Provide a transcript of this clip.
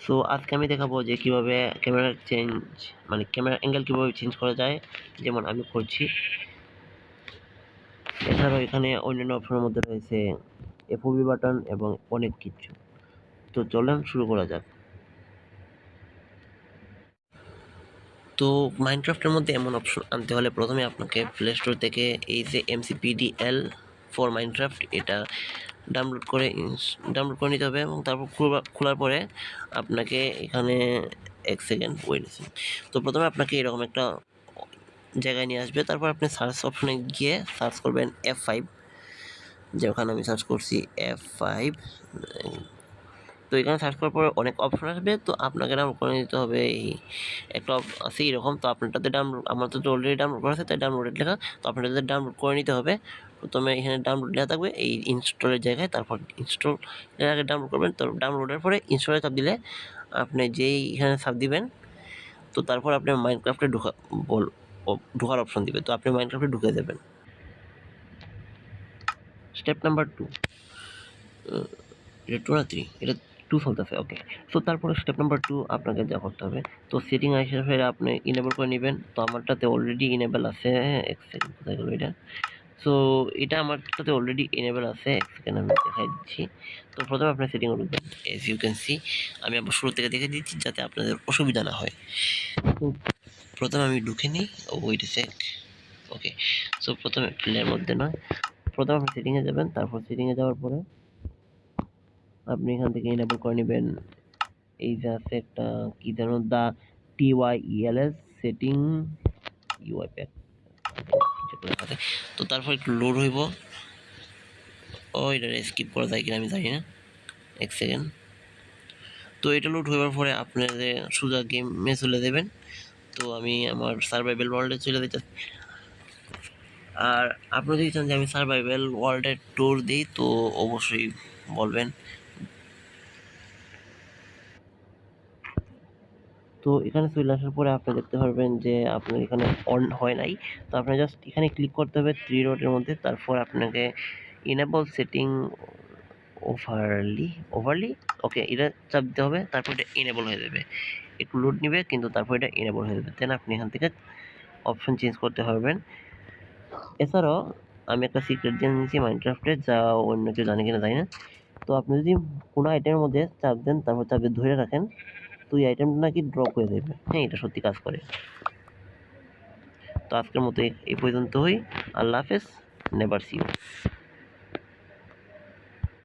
So আজকে আমি দেখাবো যে কীভাবে ক্যামেরা চেঞ্জ মানে ক্যামেরা অ্যাঙ্গেল কীভাবে চেঞ্জ করা যায়, যেমন আমি করছি। এছাড়াও এখানে অন্যান্য অপশনের মধ্যে রয়েছে এফওবি বাটন এবং অনেক কিছু। তো চলেন শুরু করা যাক। তো মাইনক্রাফটের মধ্যে এমন অপশন আনতে হলে প্রথমে আপনাকে প্লে স্টোর থেকে এই যে এমসিপিডিএল ফর মাইনক্রাফট এটা ডাউনলোড করে ডাউনলোড করে নিতে হবে এবং তারপর খোলা- খোলার পরে আপনাকে এখানে এক সেকেন্ড ওয়েট তো প্রথমে আপনাকে এরকম একটা জায়গায় নিয়ে আসবে। তারপর আপনি সার্চ অপশনে গিয়ে সার্চ করবেন এফ ফাইভ যে ওখানে আমি সার্চ করছি এফ ফাইভ তো এখানে সার্চ করার পরে অনেক অপশন আসবে, তো আপনাকে ডাউনলোড করে নিতে হবে এই একটা আছে এরকম, তো আপনারটাতে ডাউনলোড আমার তো অলরেডি ডাউনলোড করা আছে, তাই ডাউনলোডেড লেখা, তো আপনাদের ডাউনলোড করে নিতে হবে। প্রথমে এখানে ডাউনলোড লেখা থাকবে, এই ইনস্টলের জায়গায়, তারপর ইনস্টল আগে ডাউনলোড করবেন, তো ডাউনলোডের পরে ইনস্টলে চাপ দিলে আপনি যেই এখানে চাপ দিবেন, তো তারপর আপনি মাইনক্রাফটে ঢোকা বল ঢোকার অপশন দিবে, তো আপনি মাইনক্রাফটে ঢুকে দেবেন স্টেপ নাম্বার টু এটা টু না থ্রি এটা টু চলতেছে ওকে সো তারপরে স্টেপ নাম্বার টু আপনাকে যা করতে হবে। তো সেটিং হিসেবে আপনি ইনেবল করে নেবেন। তো আমারটাতে অলরেডি ইনেবল আছে এক সেকেন্ড কোথায় এটা? সো এটা আমারটাতে অলরেডি ইনেবল আছে এক সেকেন্ড আমি দেখাই দিচ্ছি। তো প্রথমে আপনার সেটিং উঠবেন এস ইউ ক্যান সি আমি আবার শুরু থেকে দেখে দিচ্ছি যাতে আপনাদের অসুবিধা না হয়। তো প্রথমে আমি ঢুকে নিই ওইট সেক ওকে সো প্রথমে প্লেয়ার মধ্যে নয়। প্রথমে আপনি সেটিংয়ে যাবেন, তারপর সেটিংয়ে যাওয়ার পরে আপনি এখান থেকে এনেবল করে নেবেন। এই যে আছে একটা কি যেন the T Y ELS setting UI pack তো তারপর একটু লোড হইব। ও, এটা স্কিপ করা যায় কিনা আমি জানি না। এক সেকেন্ড তো এটা লোড হওয়ার পরে আপনাদের সোজা গেমে চলে দেবেন তো আমি আমার সার্ভাইভাল ওয়ার্ল্ডে চলে যেতে আর আপনি যদি চান যে আমি সার্ভাইভাল ওয়ার্ল্ডের ট্যুর দিই, তো অবশ্যই বলবেন। তো এখানে চলে আসার পরে আপনি দেখতে পারবেন যে আপনার এখানে অন হয় নাই। তো আপনার জাস্ট এখানে ক্লিক করতে হবে থ্রি ডটের মধ্যে, তারপর আপনাকে enable setting overlay overlay okay এটা চাপ দিতে হবে, তারপর এটা ইনেবল হয়ে যাবে। একটু লোড নেবে, কিন্তু তারপর এটা ইনেবল হয়ে যাবে। দেন আপনি এখান থেকে অপশন চেঞ্জ করতে পারবেন। এছাড়াও আমি একটা সিক্রেট জেনে নিয়েছি মাইনক্রাফটে যা অন্য কেউ জানে কিনা, জানি না। তো আপনি যদি কোনো আইটেমের মধ্যে চাপ দেন, তারপর চাপে ধরে রাখেন। তো এই আইটেমটা নাকি ড্রপ হয়ে যাবে হ্যাঁ এটা সত্যি কাজ করে। তো আজকের মতো এই- পর্যন্তই। আল্লাহ হাফেজ। Never see